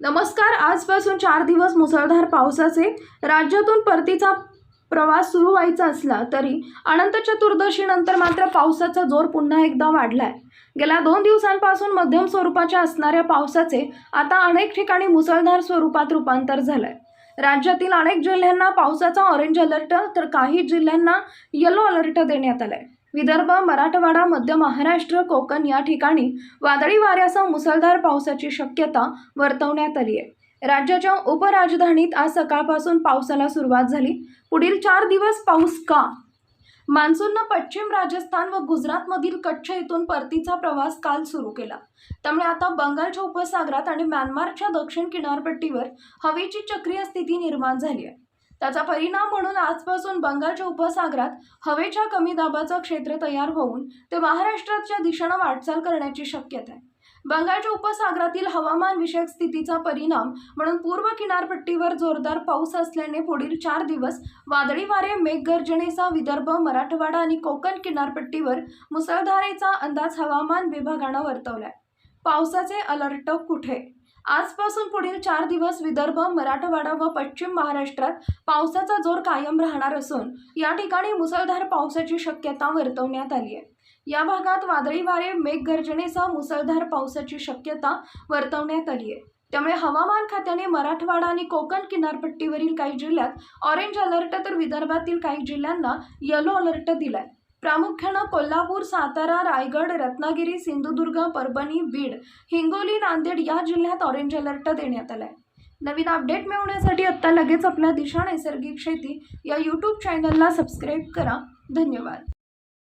नमस्कार आजपासून चार दिवस मुसळधार पावसाचे राज्यातून परतीचा प्रवास सुरू व्हायचा असला तरी अनंत चतुर्दशीनंतर मात्र पावसाचा जोर पुन्हा एकदा वाढलाय. गेल्या दोन दिवसांपासून मध्यम स्वरूपाच्या असणाऱ्या पावसाचे आता अनेक ठिकाणी मुसळधार स्वरूपात रूपांतर झालंय. राज्यातील अनेक जिल्ह्यांना पावसाचा ऑरेंज अलर्ट तर काही जिल्ह्यांना येलो अलर्ट देण्यात आलाय. विदर्भ मराठवाडा मध्य महाराष्ट्र कोकण या ठिकाणी वादळी वाऱ्यासह मुसळधार पावसाची शक्यता वर्तवण्यात आली आहे. राज्याच्या उपराजधानीत आज सकाळपासून पावसाला सुरुवात झाली. पुढील चार दिवस पाऊस का? मान्सूननं पश्चिम राजस्थान व गुजरातमधील कच्छ येथून परतीचा प्रवास काल सुरू केला. त्यामुळे आता बंगालच्या उपसागरात आणि म्यानमारच्या दक्षिण किनारपट्टीवर हवेची चक्रीय स्थिती निर्माण झाली आहे. त्याचा परिणाम म्हणून आजपासून बंगालच्या उपसागरात हवेच्या कमी दाबाचं क्षेत्र तयार होऊन ते महाराष्ट्राच्या दिशेनं वाटचाल करण्याची शक्यता आहे. बंगालच्या उपसागरातील हवामान विषयक स्थितीचा परिणाम म्हणून पूर्व किनारपट्टीवर जोरदार पाऊस असल्याने पुढील चार दिवस वादळी वारे मेघगर्जनेचा विदर्भ मराठवाडा आणि कोकण किनारपट्टीवर मुसळधारेचा अंदाज हवामान विभागानं वर्तवलाय. पावसाचे अलर्ट कुठे? आजपासून पुढील चार दिवस विदर्भ मराठवाडा व पश्चिम महाराष्ट्रात पावसाचा जोर कायम राहणार असून या ठिकाणी मुसळधार पावसाची शक्यता वर्तवण्यात आली आहे. या भागात वादळी वारे मेघगर्जनेसह मुसळधार पावसाची शक्यता वर्तवण्यात आली आहे. त्यामुळे हवामान खात्याने मराठवाडा आणि कोकण किनारपट्टीवरील काही जिल्ह्यात ऑरेंज अलर्ट तर विदर्भातील काही जिल्ह्यांना येलो अलर्ट दिलाय. प्रामुख्यानं कोल्हापूर सातारा रायगड रत्नागिरी सिंधुदुर्ग परभणी बीड हिंगोली नांदेड या जिल्ह्यात ऑरेंज अलर्ट देण्यात आला आहे नवीन अपडेट मिळवण्यासाठी आत्ता लगेच आपल्या दिशा नैसर्गिक शेती या यूट्यूब चॅनलला सबस्क्राईब करा. धन्यवाद.